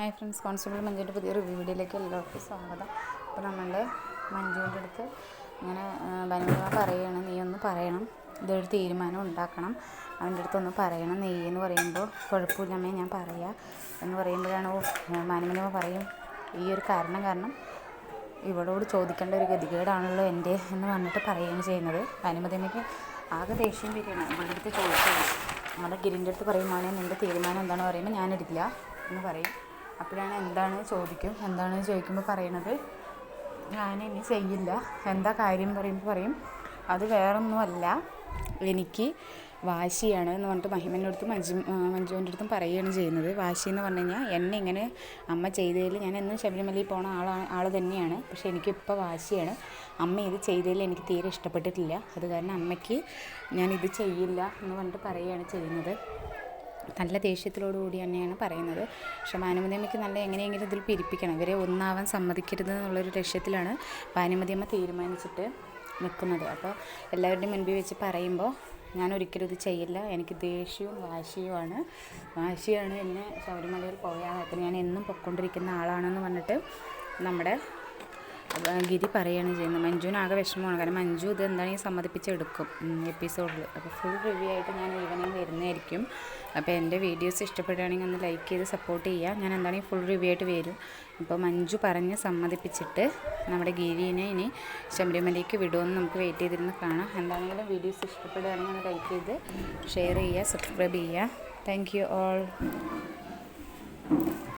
Hi friends constable മഞ്ജുവിന്റെ പുതിയ review വീഡിയോയിലേക്ക് എല്ലാവർക്കും സ്വാഗതം. അപ്പോൾ നമ്മളുടെ മഞ്ജുവിന്റെ അടുത്ത് ഇങ്ങനെ ഭയങ്കര പറയണം നീ ഒന്ന് പറയണം. ഇതൊരു തീരുമാനം ഉണ്ടാക്കണം. അവന്റെ അടുത്ത് ഒന്ന് പറയണം. നീ എന്ന് പറയുമ്പോൾ കുഴപ്പമില്ലമ്മേ ഞാൻ പറയാം. എന്ന് പറയുമ്പോഴാണ് ഓ മാനമനമ പറയും ഈ ഒരു കാരണം കാരണം ഇവളോട് ചോദിക്കേണ്ട ഒരു ഗതികേടാണല്ലോ എന്റെ എന്ന് പറഞ്ഞിട്ട് പറയുകയാണ് ചെയ്യുന്നത്. അനുമതിമയ്ക്ക് ആകെ ദേഷ്യം വരികയാണ്. ഇവളുടെ അടുത്ത് ചോദിച്ചത് അവിടെ ഗിരിന്റെ അടുത്ത് പറയും മോനെ നിന്റെ തീരുമാനം എന്താണെന്ന് പറയുമ്പോൾ ഞാനെടുക്കില്ല എന്ന് പറയും. അപ്പോഴാണ് എന്താണ് ചോദിക്കും. എന്താണ് ചോദിക്കുമ്പോൾ പറയണത്? ഞാൻ ഇനി ചെയ്യില്ല. എന്താ കാര്യം പറയുമ്പോൾ പറയും. അത് വേറൊന്നുമല്ല. എനിക്ക് വാശിയാണ് എന്ന് പറഞ്ഞിട്ട് മഹിമന്റെ അടുത്തും മഞ്ജു മഞ്ജുവിന്റെ അടുത്തും പറയുകയാണ് ചെയ്യുന്നത്. വാശി എന്ന് പറഞ്ഞു കഴിഞ്ഞാൽ എന്നെ ഇങ്ങനെ അമ്മ ചെയ്തതിൽ ഞാൻ എന്നും ശബരിമലയിൽ പോണ ആളാണ് ആൾ തന്നെയാണ്. പക്ഷെ എനിക്കിപ്പോൾ വാശിയാണ്. അമ്മ ഇത് ചെയ്തതിൽ എനിക്ക് തീരെ ഇഷ്ടപ്പെട്ടിട്ടില്ല. അത് കാരണം അമ്മയ്ക്ക് ഇത് ചെയ്യില്ല എന്ന് പറഞ്ഞിട്ട് പറയുകയാണ് ചെയ്യുന്നത്. നല്ല ദേഷ്യത്തിലോട് കൂടി തന്നെയാണ് പറയുന്നത്. പക്ഷെ ഭാനുമതിയമ്മയ്ക്ക് നല്ല എങ്ങനെയെങ്കിലും ഇതിൽ പിരിപ്പിക്കണം. ഇവരെ ഒന്നാവാൻ സമ്മതിക്കരുത് എന്നുള്ളൊരു ലക്ഷ്യത്തിലാണ് ഭാനുമതിയമ്മ തീരുമാനിച്ചിട്ട് നിൽക്കുന്നത്. അപ്പോൾ എല്ലാവരുടെയും മുൻപിൽ വെച്ച് പറയുമ്പോൾ ഞാൻ ഒരിക്കലും ഇത് ചെയ്യില്ല. എനിക്ക് ദേഷ്യവും വാശിയുമാണ്. വാശിയാണ് എന്നെ ശബരിമലയിൽ പോയാൽ ഞാൻ എന്നും പൊയ്ക്കൊണ്ടിരിക്കുന്ന ആളാണെന്ന് പറഞ്ഞിട്ട് നമ്മുടെ ഗിരി പറയുകയാണ് ചെയ്യുന്നത്. മഞ്ജുവിന് ആകെ വിഷമമാണ്. കാരണം മഞ്ജു ഇത് എന്താണെങ്കിൽ സമ്മതിപ്പിച്ചെടുക്കും എപ്പിസോഡിൽ അപ്പോൾ ഫുൾ റിവ്യൂ ആയിട്ട് ഞാൻ ഈവനിങ് വരുന്നതായിരിക്കും. അപ്പോൾ എന്റെ വീഡിയോസ് ഇഷ്ടപ്പെടുകയാണെങ്കിൽ ഒന്ന് ലൈക്ക് ചെയ്ത് സപ്പോർട്ട് ചെയ്യുക. ഞാൻ എന്താണെങ്കിൽ ഫുൾ റിവ്യൂ ആയിട്ട് വരും. അപ്പോൾ മഞ്ജു പറഞ്ഞ് സമ്മതിപ്പിച്ചിട്ട് നമ്മുടെ ഗിരിനെ ഇനി ശബരിമലയ്ക്ക് വിടുമെന്ന് നമുക്ക് വെയിറ്റ് ചെയ്തിരുന്ന് കാണാം. എന്താണെങ്കിലും വീഡിയോസ് ഇഷ്ടപ്പെടുകയാണെങ്കിൽ ഒന്ന് ലൈക്ക് ചെയ്ത് ഷെയർ ചെയ്യുക സബ്സ്ക്രൈബ് ചെയ്യുക. Thank you all